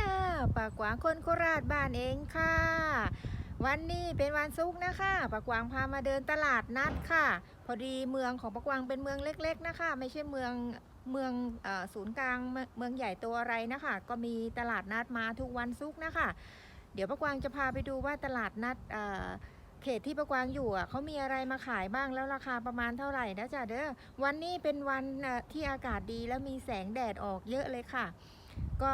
ากกวางคนโคราชบ้านเองค่ะ วันนี้เป็นวันศุกร์นะคะปากกวางพามาเดินตลาดนัดค่ะ พอดีเมืองของปากกวางเป็นเมืองเล็ก ๆนะคะ ไม่ใช่เมืองเมืองอศูนย์กลางเมืองใหญ่ตัวอะไรนะคะ ก็มีตลาดนัดมาทุกวันศุกร์นะคะ เดี๋ยวปากวางจะพาไปดูว่าตลาดนัดเขตที่ปากวางอยู่อะเขามีอะไรมาขายบ้างแล้วราคาประมาณเท่าไหร่นะจ๊ะเด้อวันนี้เป็นวันที่อากาศดีแล้วมีแสงแดดออกเยอะเลยค่ะ ก็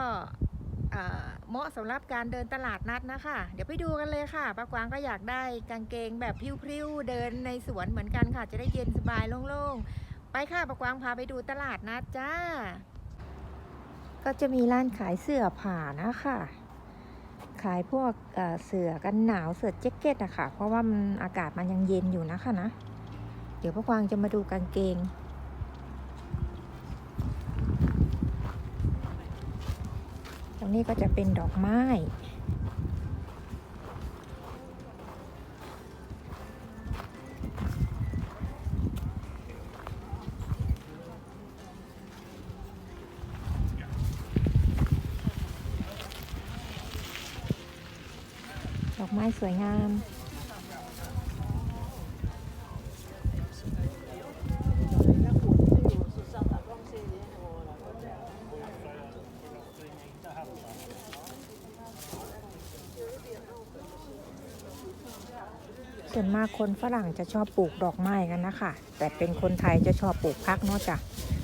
เหมาะสำหรับการเดินตลาดนัดนะคะ เดี๋ยวไปดูกันเลยค่ะป้ากวางก็อยากได้กางเกงแบบพริ้วๆเดินในสวนเหมือนกันค่ะ จะได้เย็นสบายโล่งๆ ไปค่ะป้ากวางพาไปดูตลาดนัดจ้า ก็จะมีร้านขายเสื้อผ้านะคะ ขายพวกเอ่อเสื้อกันหนาวเสื้อแจ็คเก็ตอะค่ะ เพราะว่ามันอากาศมันยังเย็นอยู่นะคะนะ เดี๋ยวป้ากวางจะมาดูกางเกง ตรงนี้ก็จะเป็นดอกไม้ ดอกไม้สวยงาม ส่วนมากคนฝรั่งจะชอบปลูกดอกไม้กันนะคะ แต่เป็นคนไทยจะชอบปลูกพักเนาะจ้ะ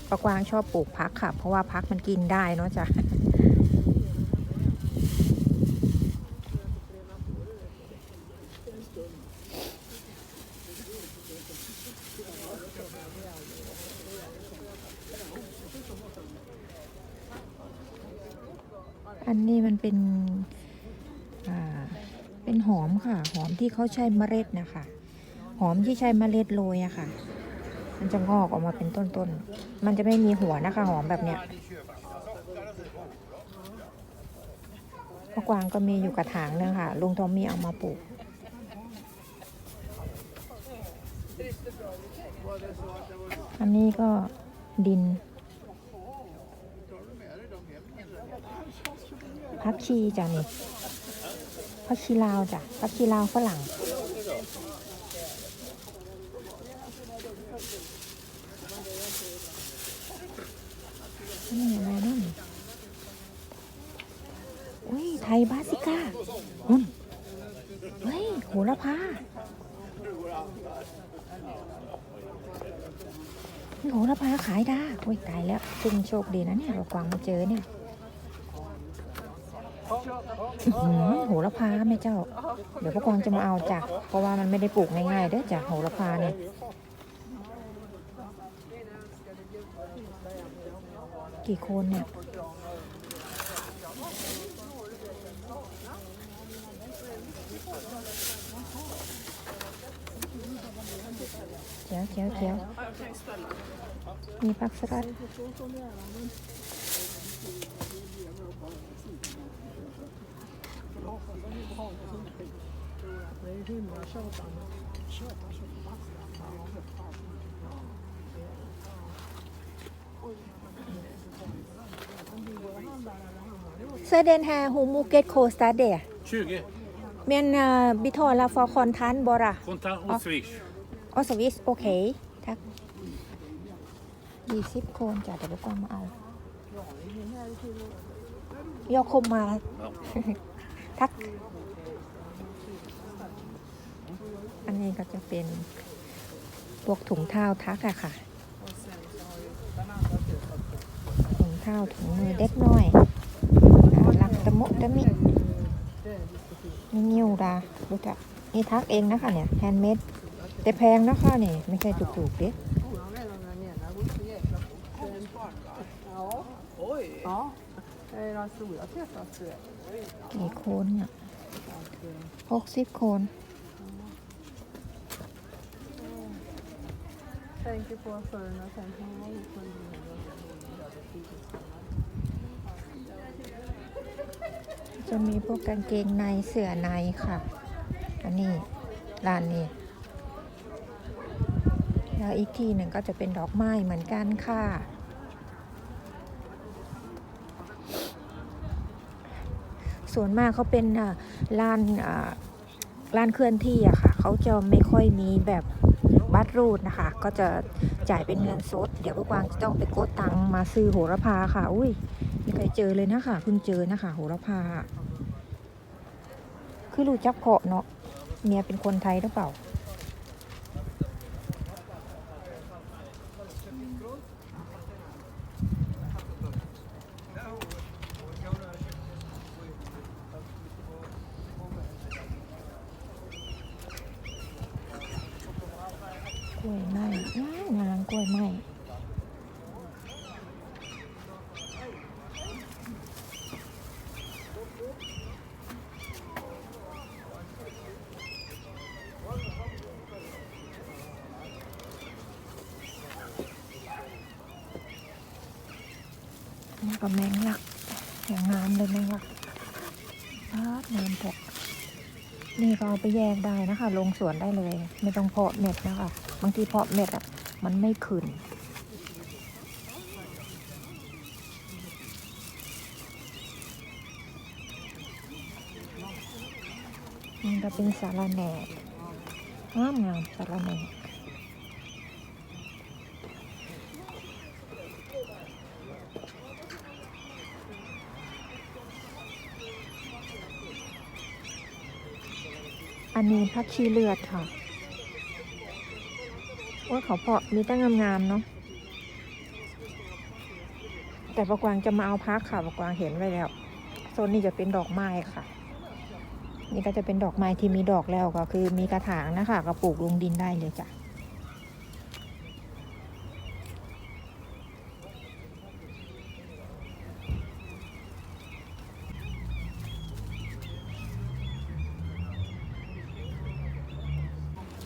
ปะกวางชอบปลูกพักค่ะ เพราะว่าพักมันกินได้เนาะจ้ะอันนี้มันเป็น มค่ะ หอมที่เขาใช้เมล็ดนะคะ หอมที่ใช้เมล็ดโรยอะค่ะ มันจะงอกออกมาเป็นต้นๆ มันจะไม่มีหัวนะคะ หอมแบบเนี้ยพอกวางก็มีอยู่กระถางนึงค่ะ ลุงทอมมี่เอามาปลูก อันนี้ก็ดิน พักชีจ้ะนี่ พักชีลาวจ้ะพักชีลาวฝรั่งนี่อะไรนั่นอุ้ยไทยบาสิก้าหุ่นเฮ้ยโหระพาโหระพาขายได้โอ้ยตายแล้วซึ่งโชคดีนะเนี่ยเรากวางมาเจอเนี่ย โหระพาแม่เจ้า เดี๋ยวพวกกวางจะมาเอาจ้ะเพราะว่ามันไม่ได้ปลูกง่ายๆเด้อจ้ะโหระพาเนี่ยกี่โคนเนี่ยเจียวเจียวเจียวมีผักสลัด Så den här homoket kostar det? 20. Men uh, betala för kontant bara? Kontant Ja. och swish. Och så visst, okej. Tack. ยี่สิบคนจ้ะเดี๋ยวพวกกวางมาเอายกคมมา Ja. ทัก อันนี้ก็จะเป็นพวกถุงเท้าทักอะค่ะ ถุงเท้าถุงมือเด็กน้อยอ่าลักตะมุตะมินี่นิ้วดาดูจ้ะนี่ทักเองนะคะเนี่ยแฮนด์เมดแต่แพงนะคะนี่ไม่ใช่ถูกๆเด้ Ja, eh, de stora träffas กี่โคนเนี่ยหกสิบโคน Tänker på förr när sen kan man ut med จะมีพวกกางเกงในเสื้อในค่ะ อันนี้ร้านนี้แล้วอีกที่หนึ่งก็จะเป็นดอกไม้เหมือนกันค่ะ ส่วนมากเขาเป็นล่าร้านล่าร้านเคลื่อนที่อะค่ะเขาจะไม่ค่อยมีแบบบัตรรูดนะคะ ก็จะจ่ายเป็นเงินสด เดี๋ยวพวกวางจะต้องไปกดตังมาซื้อโหระพาค่ะ อุ้ยไม่เคยเจอเลยนะคะเพิ่งเจอนะคะ โหระพา คือรู้จักเพาะเนาะเมียเป็นคนไทยหรือเปล่า ก ล้วยไม้งามงามกล้วยไม้นี่ก็แมงลักอย่างงามเลยแมงลักปาดงามแท้ นี่ก็เอาไปแยกได้นะคะ ลงสวนได้เลย ไม่ต้องเพาะเม็ดนะคะ บางทีเพาะเม็ดอะ มันไม่ขึ้นมันจะเป็นสาระแหน่งามงามสาระแหน่ นนี้พักชีเลือดค่ะว่าเขาเพาะมีตั้งงามๆเนาะแต่ประกวางจะมาเอาพักค่ะประกวางเห็นไว้แล้วโซนนี้จะเป็นดอกไม้ค่ะ นี่ก็จะเป็นดอกไม้ที่มีดอกแล้วก็คือมีกระถางนะคะก็ปลูกลงดินได้เลยจ้ะ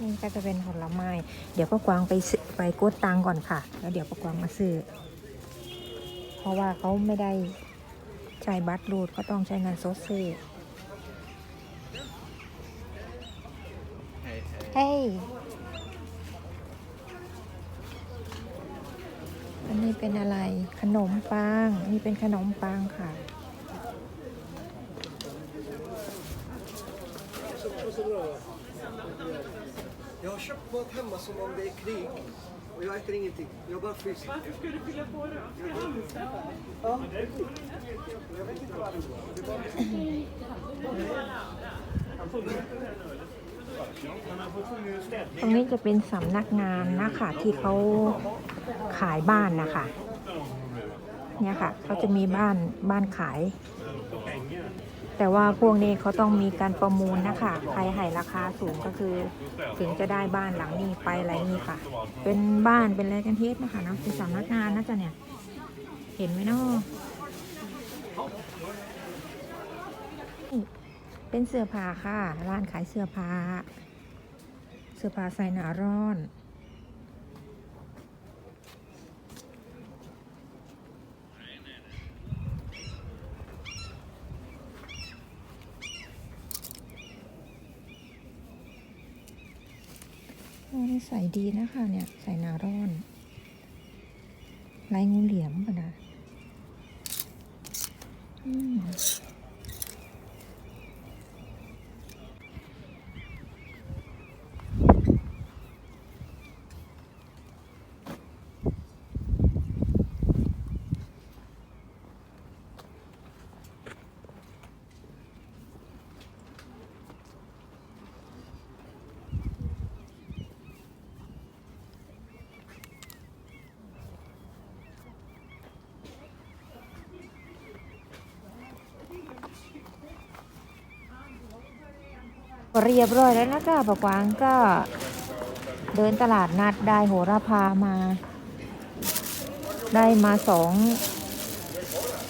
นี่ก็จะเป็นผลไม้ เดี๋ยวป้ากวางไปซื้อไปกดตังค์ก่อนค่ะ แล้วเดี๋ยวป้ากวางมาซื้อ เพราะว่าเขาไม่ได้ใช้บัตรรูดก็ต้องใช้เงินสดซื้อ เฮ้ย อันนี้เป็นอะไร ขนมปัง นี่เป็นขนมปังค่ะ Jag har köpt mat hemma som om det är krig. Och jag äter ingenting. Jag bara fryser. Varför ska du fylla på det Ja. Jag vet inte varför. Det är bara ตรงนี้จะเป็นสำนักงานนะคะที่เขาขายบ้านนะคะ เนี่ยค่ะเขาจะมีบ้านบ้านขาย แต่ว่าพวกนี้เขาต้องมีการประมูลนะคะใครให้ราคาสูงก็คือ ถึงจะได้บ้านหลังนี้ไปอะไรนี้ค่ะ เป็นบ้านเป็นอะไรกันเทศนะคะนะเป็นสำนักงานนะจ๊ะเนี่ย เห็นไหมเนาะเป็นเสื้อผ้าค่ะ ร้านขายเสื้อผ้า เสื้อผ้าใส่หนาร้อน นี่ใส่ดีนะคะเนี่ย ใส่นารอนลายงูเหลี่ยมปะนะอืม เรียบร้อยแล้วนะคะปะกวางก็เดินตลาดนัดได้โหระพามา ได้มาสอง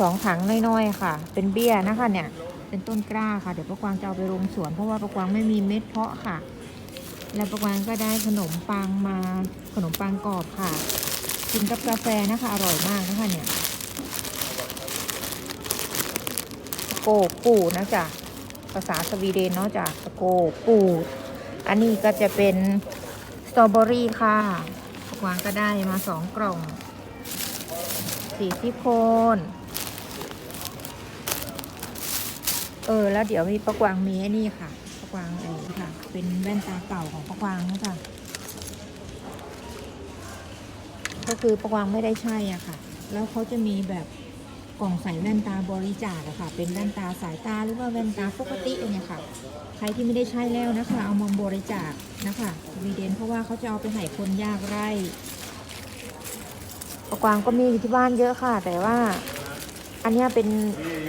สองถังน้อยๆค่ะ เป็นเบี้ยนะคะเนี่ย เป็นต้นกล้าค่ะ เดี๋ยวปะกวางจะเอาไปลงสวนเพราะว่าปะกวางไม่มีเม็ดเพาะค่ะ แล้วปะกวางก็ได้ขนมปังมาขนมปังกรอบค่ะ กินกับกาแฟนะคะ อร่อยมากนะคะเนี่ยโกปูนะจ๊ะาษาสวีเดนเนาะจากสโกปูด อันนี้ก็จะเป็นสตรอเบอรี่ค่ะวางก็ได้มาสองกล่องสีที่โคนเออ แล้วเดี๋ยวมีประกวางมีไอ้นี่ค่ะประกวางไอ้ค่ะ เป็นแว่นตาเก่าของประกวางนะค่ะก็คือประกวางไม่ได้ใช่อะค่ะ แล้วเขาจะมีแบบ กล่องใส่แว่นตาบริจาคอะค่ะ เป็นแว่นตาสายตาหรือว่าแว่นตาปกติเงี้ยค่ะ ใครที่ไม่ได้ใช้แล้วนะคะ เอามาบริจาคนะคะวีเดนเพราะว่าเขาจะเอาไปให้คนยากไร้ประกวางก็มีอยู่ที่บ้านเยอะค่ะ แต่ว่าอันนี้เป็น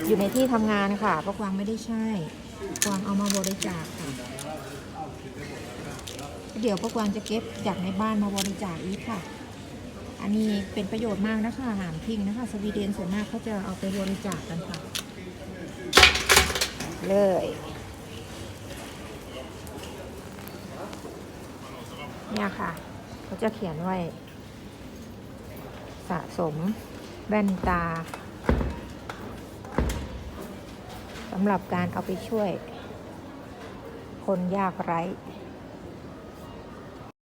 อยู่ในที่ทำงานค่ะประกวางไม่ได้ใช่ประกวางเอามาบริจาคค่ะ เดี๋ยวปะกวางจะเก็บจากในบ้านมาบริจาคอีกค่ะ อันนี้เป็นประโยชน์มากนะคะอาหารทิ้งนะคะ สวีเดนส่วนมากเขาจะเอาไปบริจาคกันค่ะ เลย เนี่ยค่ะ เขาจะเขียนไว้ สะสมแว่นตาสำหรับการเอาไปช่วย คนยากไร้